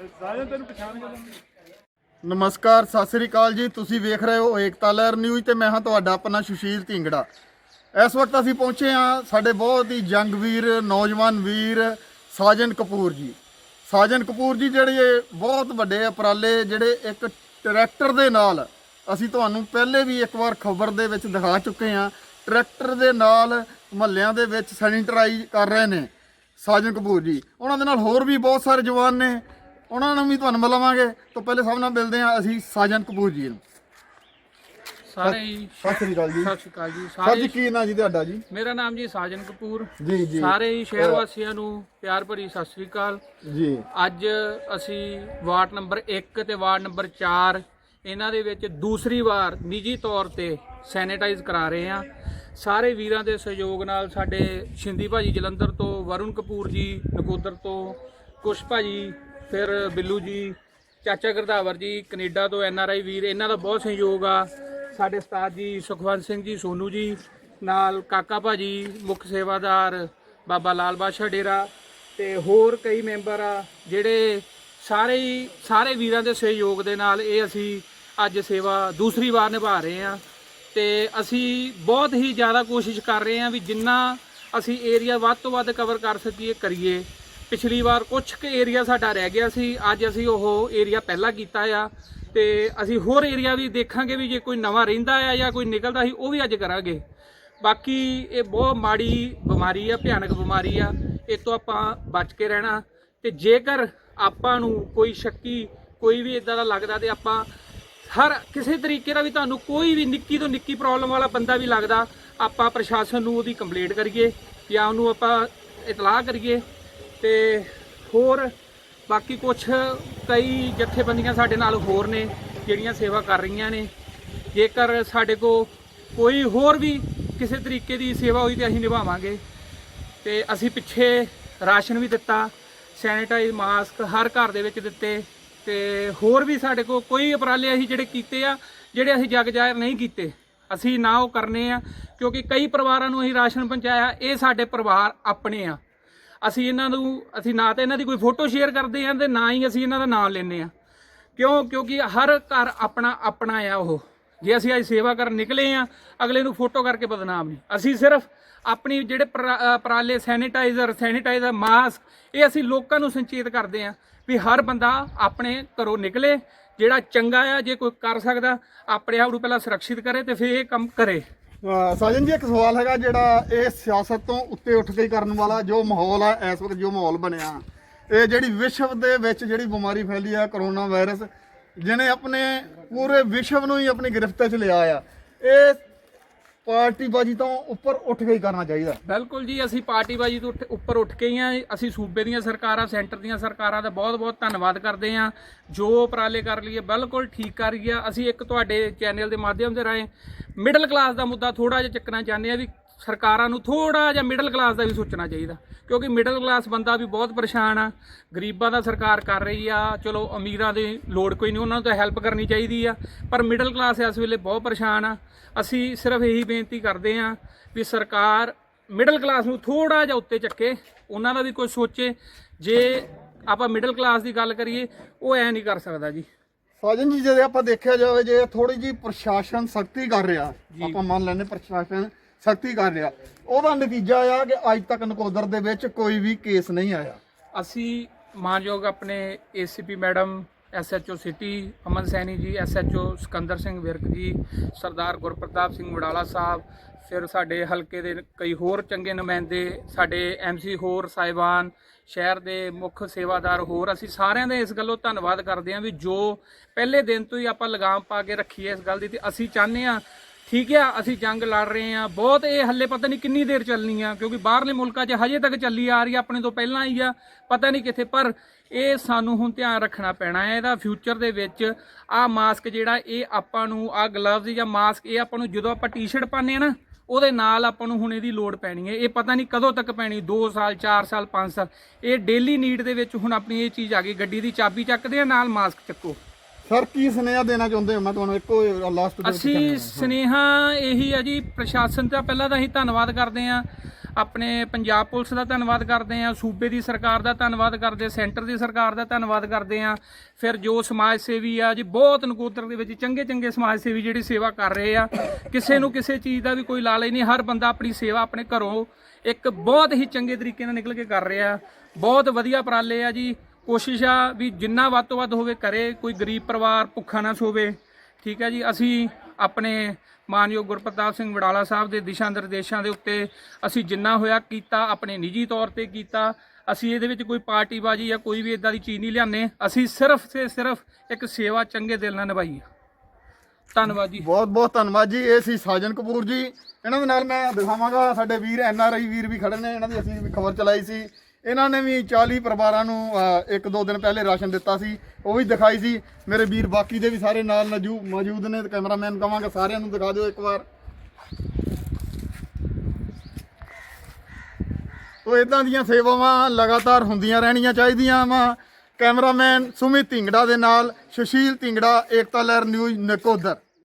ਸਾਜਨ ਤੈਨੂੰ ਪਛਾਣ ਗਿਆ ਨਮਸਕਾਰ, ਸਤਿ ਸ੍ਰੀ ਅਕਾਲ ਜੀ। ਤੁਸੀਂ ਵੇਖ ਰਹੇ ਹੋ ਏਕਤਾ ਲਹਿਰ ਨਿਊਜ਼ ਤੇ ਮੈਂ ਹਾਂ ਤੁਹਾਡਾ ਆਪਣਾ ਸੁਸ਼ੀਲ ਢਿੰਗੜਾ। ਇਸ ਵਕਤ ਅਸੀਂ ਪਹੁੰਚੇ ਹਾਂ ਸਾਡੇ ਬਹੁਤ ਹੀ ਜੰਗ ਵੀਰ, ਨੌਜਵਾਨ ਵੀਰ ਸਾਜਨ ਕਪੂਰ ਜੀ। ਸਾਜਨ ਕਪੂਰ ਜੀ ਜਿਹੜੇ ਬਹੁਤ ਵੱਡੇ ਉਪਰਾਲੇ, ਜਿਹੜੇ ਇੱਕ ਟਰੈਕਟਰ ਦੇ ਨਾਲ ਅਸੀਂ ਤੁਹਾਨੂੰ ਪਹਿਲੇ ਵੀ ਇੱਕ ਵਾਰ ਖਬਰ ਦੇ ਵਿੱਚ ਦਿਖਾ ਚੁੱਕੇ ਹਾਂ। ਟਰੈਕਟਰ ਦੇ ਨਾਲ ਮਹੱਲਿਆਂ ਦੇ ਵਿੱਚ ਸੈਨੀਟਰਾਈਜ਼ ਕਰ ਰਹੇ ਨੇ ਸਾਜਨ ਕਪੂਰ ਜੀ। ਉਹਨਾਂ ਦੇ ਨਾਲ ਹੋਰ ਵੀ ਬਹੁਤ ਸਾਰੇ ਜਵਾਨ ਨੇ। ਉਹਨਾਂ ਨੂੰ ਵੀ ਤੁਹਾਨੂੰ ਮਿਲਾਵਾਂਗੇ। ਤੋਂ ਪਹਿਲੇ ਸਭ ਨਾਲ ਮਿਲਦੇ ਹਾਂ ਅਸੀਂ ਸਾਜਨ ਕਪੂਰ ਜੀ ਨੂੰ। ਸਾਰੇ ਹੀ ਸਤਿ ਸ੍ਰੀ ਅਕਾਲ ਜੀ। ਸਤਿ ਸ਼੍ਰੀ ਅਕਾਲ ਜੀ। ਸਰ ਸਾਰੇ ਜੀ ਕੀ ਨਾਂ ਜੀ ਤੁਹਾਡਾ ਜੀ? ਮੇਰਾ ਨਾਮ ਜੀ ਸਾਜਨ ਕਪੂਰ। ਜੀ ਜੀ। ਸਾਰੇ ਹੀ ਸ਼ਹਿਰ ਵਾਸੀਆਂ ਨੂੰ ਪਿਆਰ ਭਰੀ ਸਤਿ ਸ਼੍ਰੀ ਅਕਾਲ। ਜੀ। ਅੱਜ ਅਸੀਂ ਵਾਰਡ ਨੰਬਰ 1 ਤੇ ਵਾਰਡ ਨੰਬਰ 4 ਇਹਨਾਂ ਦੇ ਵਿੱਚ ਦੂਸਰੀ ਵਾਰ ਨਿੱਜੀ ਤੌਰ ਤੇ ਸੈਨੀਟਾਈਜ਼ ਕਰਾ ਰਹੇ ਹਾਂ। ਸਾਰੇ ਵੀਰਾਂ ਦੇ ਸਹਿਯੋਗ ਨਾਲ ਸਾਡੇ ਸ਼ਿੰਦੀ ਭਾਜੀ ਜਲੰਧਰ ਤੋਂ ਵਰੁਣ ਕਪੂਰ ਜੀ ਨਕੋਦਰ ਤੋਂ ਕੁਸ਼ ਭਾਜੀ ਫਿਰ ਬਿੱਲੂ ਜੀ, ਚਾਚਾ ਗਰਦਾਵਰ ਜੀ, ਕੈਨੇਡਾ ਤੋਂ ਐਨ ਆਰ ਆਈ ਵੀਰ, ਇਹਨਾਂ ਦਾ ਬਹੁਤ ਸਹਿਯੋਗ ਆ। ਸਾਡੇ ਉਸਤਾਦ ਜੀ ਸੁਖਵੰਤ ਸਿੰਘ ਜੀ, ਸੋਨੂ ਜੀ, ਨਾਲ ਕਾਕਾ ਭਾਜੀ, ਮੁੱਖ ਸੇਵਾਦਾਰ ਬਾਬਾ ਲਾਲ ਬਾਦਸ਼ਾਹ ਡੇਰਾ ਤੇ ਹੋਰ ਕਈ ਮੈਂਬਰ ਆ, ਜਿਹੜੇ ਸਾਰੇ ਹੀ, ਸਾਰੇ ਵੀਰਾਂ ਦੇ ਸਹਿਯੋਗ ਦੇ ਨਾਲ ਇਹ ਅਸੀਂ ਅੱਜ ਸੇਵਾ ਦੂਸਰੀ ਵਾਰ ਨਿਭਾ ਰਹੇ ਹਾਂ ਤੇ ਅਸੀਂ ਬਹੁਤ ਹੀ ਜ਼ਿਆਦਾ ਕੋਸ਼ਿਸ਼ ਕਰ ਰਹੇ ਹਾਂ ਵੀ ਜਿੰਨਾ ਅਸੀਂ ਏਰੀਆ ਵੱਧ ਤੋਂ ਵੱਧ ਕਵਰ ਕਰ ਸਕੀਏ, ਕਰੀਏ। ਪਿਛਲੀ ਵਾਰ ਕੁਝ ਕੁ ਏਰੀਆ ਸਾਡਾ ਰਹਿ ਗਿਆ ਸੀ, ਅੱਜ ਅਸੀਂ ਉਹ ਏਰੀਆ ਪਹਿਲਾਂ ਕੀਤਾ ਆ ਤੇ ਅਸੀਂ ਹੋਰ ਏਰੀਆ ਵੀ ਦੇਖਾਂਗੇ ਵੀ ਜੇ ਕੋਈ ਨਵਾਂ ਰਹਿੰਦਾ ਆ ਜਾਂ ਕੋਈ ਨਿਕਲਦਾ ਸੀ, ਉਹ ਵੀ ਅੱਜ ਕਰਾਂਗੇ। ਬਾਕੀ ਇਹ ਬਹੁਤ ਮਾੜੀ ਬਿਮਾਰੀ ਆ, ਭਿਆਨਕ ਬਿਮਾਰੀ ਆ, ਇਹ ਤੋਂ ਆਪਾਂ ਬਚ ਕੇ ਰਹਿਣਾ ਤੇ ਜੇਕਰ ਆਪਾਂ ਨੂੰ ਕੋਈ ਸ਼ੱਕੀ, ਕੋਈ ਵੀ ਇਦਾਂ ਦਾ ਲੱਗਦਾ ਤੇ ਆਪਾਂ ਹਰ ਕਿਸੇ ਤਰੀਕੇ ਦਾ ਵੀ ਤੁਹਾਨੂੰ ਕੋਈ ਵੀ ਨਿੱਕੀ ਤੋਂ ਨਿੱਕੀ ਪ੍ਰੋਬਲਮ ਵਾਲਾ ਬੰਦਾ ਵੀ ਲੱਗਦਾ, ਆਪਾਂ ਪ੍ਰਸ਼ਾਸਨ ਨੂੰ ਉਹਦੀ ਕੰਪਲੇਂਟ ਕਰੀਏ ਜਾਂ ਉਹਨੂੰ ਆਪਾਂ ਇਤਲਾਹ ਕਰੀਏ। ਤੇ ਹੋਰ ਬਾਕੀ ਕੁਝ ਕਈ ਜਥੇਬੰਦੀਆਂ ਸਾਡੇ ਨਾਲ ਹੋਰ ਨੇ, ਜਿਹੜੀਆਂ ਸੇਵਾ ਕਰ ਰਹੀਆਂ ਨੇ। ਜੇਕਰ ਸਾਡੇ ਕੋ ਕੋਈ ਹੋਰ ਵੀ ਕਿਸੇ ਤਰੀਕੇ ਦੀ ਸੇਵਾ ਹੋਈ ਤੇ ਅਸੀਂ ਨਿਭਾਵਾਂਗੇ। ਤੇ ਅਸੀਂ ਪਿੱਛੇ ਰਾਸ਼ਨ ਵੀ ਦਿੱਤਾ, ਸੈਨੀਟਾਈਜ਼ ਮਾਸਕ ਹਰ ਘਰ ਦੇ ਵਿੱਚ ਦਿੱਤੇ। ਤੇ ਹੋਰ ਵੀ ਸਾਡੇ ਕੋਲ ਕੋਈ ਉਪਰਾਲੇ ਅਸੀਂ ਜਿਹੜੇ ਕੀਤੇ ਆ, ਜਿਹੜੇ ਅਸੀਂ ਜਗ ਜਾਹਿਰ ਨਹੀਂ ਕੀਤੇ, ਅਸੀਂ ਨਾ ਉਹ ਕਰਨੇ ਆ। ਕਿਉਂਕਿ ਕਈ ਪਰਿਵਾਰਾਂ ਨੂੰ ਅਸੀਂ ਰਾਸ਼ਨ ਪਹੁੰਚਾਇਆ, ਇਹ ਸਾਡੇ ਪਰਿਵਾਰ ਆਪਣੇ ਆ। ਅਸੀਂ ਇਹਨਾਂ ਨੂੰ, ਅਸੀਂ ਨਾ ਤਾਂ ਇਹਨਾਂ ਦੀ ਕੋਈ ਫੋਟੋ ਸ਼ੇਅਰ ਕਰਦੇ ਹਾਂ ਤੇ ਨਾ ਹੀ ਅਸੀਂ ਇਹਨਾਂ ਦਾ ਨਾਮ ਲੈਂਦੇ ਹਾਂ ਕਿਉਂ? ਕਿਉਂਕਿ ਹਰ ਘਰ ਆਪਣਾ ਆਪਣਾ ਆ ਉਹ। ਜੇ ਅਸੀਂ ਅੱਜ ਸੇਵਾ ਕਰਨ ਨਿਕਲੇ ਆ, ਅਗਲੇ ਨੂੰ ਫੋਟੋ ਕਰਕੇ ਬਦਨਾਮ ਨਹੀਂ। ਅਸੀਂ ਸਿਰਫ ਆਪਣੀ ਜਿਹੜੇ ਪਰਾਲੇ ਸੈਨੀਟਾਈਜ਼ਰ ਸੈਨੀਟਾਈਜ਼ਰ ਮਾਸਕ ਇਹ ਅਸੀਂ ਲੋਕਾਂ ਨੂੰ ਸੰਚੇਤ ਕਰਦੇ ਆ ਵੀ ਹਰ ਬੰਦਾ ਆਪਣੇ ਘਰੋਂ ਨਿਕਲੇ, ਜਿਹੜਾ ਚੰਗਾ ਆ, ਜੇ ਕੋਈ ਕਰ ਸਕਦਾ, ਆਪਣੇ ਆਪ ਨੂੰ ਪਹਿਲਾਂ ਸੁਰੱਖਿਅਤ ਕਰੇ ਤੇ ਫਿਰ ਇਹ ਕੰਮ ਕਰੇ। ਸਾਜਨ ਜੀ, ਇੱਕ ਸਵਾਲ ਹੈਗਾ ਜਿਹੜਾ ਇਹ ਸਿਆਸਤ ਤੋਂ ਉੱਤੇ ਉੱਠ ਕੇ ਕਰਨ ਵਾਲਾ ਜੋ ਮਾਹੌਲ ਆ, ਇਸ ਵਕਤ ਜੋ ਮਾਹੌਲ ਬਣਿਆ, ਇਹ ਜਿਹੜੀ ਵਿਸ਼ਵ ਦੇ ਵਿੱਚ ਜਿਹੜੀ ਬਿਮਾਰੀ ਫੈਲੀ ਆ, ਕਰੋਨਾ ਵਾਇਰਸ, ਜਿਹਨੇ ਆਪਣੇ ਪੂਰੇ ਵਿਸ਼ਵ ਨੂੰ ਹੀ ਆਪਣੀ ਗ੍ਰਿਫਤ 'ਚ ਲਿਆ ਆ, ਇਹ ਪਾਰਟੀਬਾਜ਼ੀ ਤੋਂ ਉੱਪਰ ਉੱਠ ਕੇ ਹੀ ਕਰਨਾ ਚਾਹੀਦਾ। ਬਿਲਕੁਲ ਜੀ, ਅਸੀਂ ਪਾਰਟੀਬਾਜ਼ੀ ਤੋਂ ਉੱਠ- ਉੱਪਰ ਉੱਠ ਕੇ ਹੀ ਆ। ਅਸੀਂ ਸੂਬੇ ਦੀਆਂ ਸਰਕਾਰਾਂ, ਸੈਂਟਰ ਦੀਆਂ ਸਰਕਾਰਾਂ ਦਾ ਬਹੁਤ-ਬਹੁਤ ਧੰਨਵਾਦ ਕਰਦੇ ਆ ਜੋ ਉਪਰਾਲੇ ਕਰ ਲਈਏ, ਬਿਲਕੁਲ ਠੀਕ ਕਰ ਰਹੀ ਆ। ਅਸੀਂ ਇੱਕ ਤੁਹਾਡੇ ਚੈਨਲ ਦੇ ਮਾਧਿਅਮ ਦੇ ਰਾਹੀਂ ਮਿਡਲ ਕਲਾਸ ਦਾ ਮੁੱਦਾ ਥੋੜਾ ਜਿਹਾ ਚੱਕਣਾ ਚਾਹੁੰਦੇ ਆ ਵੀ ਸਰਕਾਰਾਂ ਨੂੰ ਥੋੜਾ ਜਿਹਾ ਮਿਡਲ ਕਲਾਸ ਦਾ ਵੀ ਸੋਚਣਾ ਚਾਹੀਦਾ। ਕਿਉਂਕਿ ਮਿਡਲ ਕਲਾਸ ਬੰਦਾ ਵੀ ਬਹੁਤ ਪਰੇਸ਼ਾਨ ਆ। ਗਰੀਬਾਂ ਦਾ ਸਰਕਾਰ ਕਰ ਰਹੀ ਆ। ਚਲੋ ਅਮੀਰਾਂ ਦੀ ਲੋੜ ਕੋਈ ਨਹੀਂ ਉਹਨਾਂ ਨੂੰ ਤਾਂ ਹੈਲਪ ਕਰਨੀ ਚਾਹੀਦੀ ਆ। ਪਰ ਮਿਡਲ ਕਲਾਸ ਇਸ ਵੇਲੇ ਬਹੁਤ ਪਰੇਸ਼ਾਨ ਆ। ਅਸੀਂ ਸਿਰਫ ਇਹੀ ਬੇਨਤੀ ਕਰਦੇ ਆ ਵੀ ਸਰਕਾਰ ਮਿਡਲ ਕਲਾਸ ਨੂੰ ਥੋੜਾ ਜਿਹਾ ਉੱਤੇ ਚੱਕੇ। ਉਹਨਾਂ ਦਾ ਵੀ ਕੁਝ ਸੋਚੇ। ਜੇ ਆਪਾਂ ਮਿਡਲ ਕਲਾਸ ਦੀ ਗੱਲ ਕਰੀਏ ਉਹ ਐ ਨਹੀਂ ਕਰ ਸਕਦਾ ਜੀ। ਸਾਜਨ ਜੀ ਜੇ ਆਪਾਂ ਦੇਖਿਆ ਜਾਵੇ ਜੇ ਥੋੜੀ ਜੀ ਪ੍ਰਸ਼ਾਸਨ ਸਖਤੀ ਕਰ ਰਿਹਾ ਆਪਾਂ ਮੰਨ ਲੈਂਦੇ ਪ੍ਰਸ਼ਾਸਨ ਸਖਤੀ ਕਰ ਰਿਹਾ। ਉਹਦਾ ਨਤੀਜਾ ਆ ਕਿ ਅੱਜ ਤੱਕ ਨਕੋਦਰ ਦੇ ਵਿੱਚ ਕੋਈ ਵੀ ਕੇਸ ਨਹੀਂ ਆਇਆ। ਅਸੀਂ ਮਾਨਯੋਗ ਆਪਣੇ ACP madam SHO city Aman Saini ji SHO Sikandar Singh Virk ਜੀ, ਸਰਦਾਰ ਗੁਰਪ੍ਰਤਾਪ ਸਿੰਘ ਵਡਾਲਾ ਸਾਹਿਬ, ਫਿਰ ਸਾਡੇ ਹਲਕੇ ਦੇ ਕਈ ਹੋਰ ਚੰਗੇ ਨੁਮਾਇੰਦੇ, ਸਾਡੇ ਐਮਸੀ ਹੋਰ ਸਾਹਿਬਾਨ, ਸ਼ਹਿਰ ਦੇ ਮੁੱਖ ਸੇਵਾਦਾਰ ਹੋਰ, ਅਸੀਂ ਸਾਰਿਆਂ ਦਾ ਇਸ ਗੱਲੋਂ ਧੰਨਵਾਦ ਕਰਦੇ ਹਾਂ ਵੀ ਜੋ ਪਹਿਲੇ ਦਿਨ ਤੋਂ ਹੀ ਆਪਾਂ ਲਗਾਮ ਪਾ ਕੇ ਰੱਖੀ ਹੈ ਇਸ ਗੱਲ ਦੀ ਤੇ ਅਸੀਂ ਚਾਹੁੰਦੇ ਹਾਂ ਠੀਕ ਆ, ਅਸੀਂ ਜੰਗ ਲੜ ਰਹੇ ਆ। ਬਹੁਤ ਇਹ ਹੱਲੇ ਪਤਾ ਨਹੀਂ ਕਿੰਨੀ ਦੇਰ ਚੱਲਣੀ ਆ, ਕਿਉਂਕਿ ਬਾਹਰਲੇ ਮੁਲਕਾਂ 'ਚ ਹਜੇ ਤੱਕ ਚੱਲੀ ਆ ਰਹੀ ਆ, ਆਪਣੇ ਤੋਂ ਪਹਿਲਾਂ ਹੀ ਆ, ਪਤਾ ਨਹੀਂ ਕਿੱਥੇ, ਪਰ ਇਹ ਸਾਨੂੰ ਹੁਣ ਧਿਆਨ ਰੱਖਣਾ ਪੈਣਾ ਹੈ ਇਹਦਾ ਫਿਊਚਰ ਦੇ ਵਿੱਚ ਆ ਮਾਸਕ ਜਿਹੜਾ, ਇਹ ਆਪਾਂ ਨੂੰ ਆ ਗਲਵਜ਼ ਜਾਂ ਮਾਸਕ ਇਹ ਆਪਾਂ ਨੂੰ ਜਦੋਂ ਆਪਾਂ ਟੀ-ਸ਼ਰਟ ਪਾਉਂਦੇ ਆ ਨਾ, ਉਹਦੇ ਨਾਲ ਆਪਾਂ ਨੂੰ ਹੁਣ ਇਹਦੀ ਲੋੜ ਪੈਣੀ ਹੈ ਇਹ ਪਤਾ ਨਹੀਂ ਕਦੋਂ ਤੱਕ ਪੈਣੀ 2 ਸਾਲ 4 ਸਾਲ 5 ਸਾਲ। ਇਹ ਡੇਲੀ ਨੀਡ ਦੇ ਵਿੱਚ ਹੁਣ ਆਪਣੀ ਇਹ ਚੀਜ਼ ਆ ਗਈ, ਗੱਡੀ ਦੀ ਚਾਬੀ ਚੱਕਦੇ ਆ, ਨਾਲ ਮਾਸਕ ਚੱਕੋ। ਸਰ ਕੀ ਸੁਨੇਹਾ ਦੇਣਾ ਚਾਹੁੰਦੇ ਹੋ? ਮੈਂ ਤੁਹਾਨੂੰ ਇੱਕੋ ਲਾਸਟ ਅਸੀਂ। ਸਨੇਹਾ ਇਹੀ ਆ ਜੀ ਪ੍ਰਸ਼ਾਸਨ ਦਾ ਪਹਿਲਾਂ ਤਾਂ ਅਸੀਂ ਧੰਨਵਾਦ ਕਰਦੇ ਆ ਆਪਣੇ ਪੰਜਾਬ ਪੁਲਿਸ ਦਾ ਧੰਨਵਾਦ ਕਰਦੇ ਆ ਸੂਬੇ ਦੀ ਸਰਕਾਰ ਦਾ ਧੰਨਵਾਦ ਕਰਦੇ ਸੈਂਟਰ ਦੀ ਸਰਕਾਰ ਦਾ ਧੰਨਵਾਦ ਕਰਦੇ ਆ ਫਿਰ ਜੋ ਸਮਾਜ ਸੇਵੀ ਆ ਜੀ ਬਹੁਤ ਨਕੋਦਰ ਦੇ ਵਿੱਚ ਚੰਗੇ ਚੰਗੇ ਸਮਾਜ ਸੇਵੀ ਜਿਹੜੀ ਸੇਵਾ ਕਰ ਰਹੇ ਆ। ਕਿਸੇ ਨੂੰ ਕਿਸੇ ਚੀਜ਼ ਦਾ ਵੀ ਕੋਈ ਲਾਲਚ ਨਹੀਂ ਹਰ ਬੰਦਾ ਆਪਣੀ ਸੇਵਾ ਆਪਣੇ ਘਰੋਂ ਇੱਕ ਬਹੁਤ ਹੀ ਚੰਗੇ ਤਰੀਕੇ ਨਾਲ ਨਿਕਲ ਕੇ ਕਰ ਰਿਹਾ। ਬਹੁਤ ਵਧੀਆ ਉਪਰਾਲੇ ਆ ਜੀ। ਕੋਸ਼ਿਸ਼ ਆ ਵੀ ਜਿੰਨਾ ਵੱਧ ਤੋਂ ਵੱਧ ਹੋਵੇ ਕਰੇ, ਕੋਈ ਗਰੀਬ ਪਰਿਵਾਰ ਭੁੱਖਾ ਨਾ ਸੋਵੇ। ਠੀਕ ਹੈ ਜੀ, ਅਸੀਂ ਆਪਣੇ ਮਾਨਯੋਗ ਗੁਰਪ੍ਰਤਾਪ ਸਿੰਘ ਵਡਾਲਾ ਸਾਹਿਬ ਦੇ ਦਿਸ਼ਾ ਨਿਰਦੇਸ਼ਾਂ ਦੇ ਉੱਤੇ ਅਸੀਂ ਜਿੰਨਾ ਹੋਇਆ ਕੀਤਾ, ਆਪਣੇ ਨਿੱਜੀ ਤੌਰ ਤੇ ਕੀਤਾ। ਅਸੀਂ ਇਹਦੇ ਵਿੱਚ ਕੋਈ ਪਾਰਟੀਬਾਜ਼ੀ ਜਾਂ ਕੋਈ ਵੀ ਇਦਾਂ ਦੀ ਚੀਜ਼ ਨਹੀਂ ਲਿਆਨੇ ਅਸੀਂ ਸਿਰਫ ਤੇ ਸਿਰਫ ਇੱਕ ਸੇਵਾ ਚੰਗੇ ਦਿਲ ਨਾਲ ਨਿਭਾਈ ਧੰਨਵਾਦ ਜੀ। ਬਹੁਤ ਬਹੁਤ ਧੰਨਵਾਦ ਜੀ। ਇਹ ਸੀ ਸਾਜਨ ਕਪੂਰ ਜੀ। ਇਹਨਾਂ ਦੇ ਨਾਲ ਮੈਂ ਦਿਖਾਵਾਂਗਾ। ਸਾਡੇ ਵੀਰ, ਐਨ ਆਰ ਆਈ ਵੀਰ ਵੀ ਖੜੇ ਨੇ। ਇਹਨਾਂ ਦੀ ਅਸੀਂ ਵੀ ਖਬਰ ਚਲਾਈ ਸੀ। ਇਹਨਾਂ ਨੇ ਵੀ 40 ਪਰਿਵਾਰਾਂ ਨੂੰ ਅ, ਇੱਕ ਦੋ ਦਿਨ ਪਹਿਲੇ ਰਾਸ਼ਨ ਦਿੱਤਾ ਸੀ। ਉਹ ਵੀ ਦਿਖਾਈ ਸੀ। ਮੇਰੇ ਵੀਰ ਬਾਕੀ ਦੇ ਵੀ ਸਾਰੇ ਨਾਲ ਨਜੂ ਮੌਜੂਦ ਨੇ। ਤੇ ਕੈਮਰਾਮੈਨ ਕਵਾਂਗਾ ਸਾਰਿਆਂ ਨੂੰ ਦਿਖਾ ਦਿਓ ਇੱਕ ਵਾਰ। ਤੋ ਇਦਾਂ ਦੀਆਂ ਸੇਵਾਵਾਂ ਲਗਾਤਾਰ ਹੁੰਦੀਆਂ ਰਹਿਣੀਆਂ ਚਾਹੀਦੀਆਂ ਵਾ। ਕੈਮਰਾਮੈਨ ਸੁਮਿਤ ਢਿੰਗੜਾ ਦੇ ਨਾਲ ਸੁਸ਼ੀਲ ਢਿੰਗੜਾ ਏਕਤਾ ਲਹਿਰ ਨਿਊਜ਼ ਨਕੋਦਰ।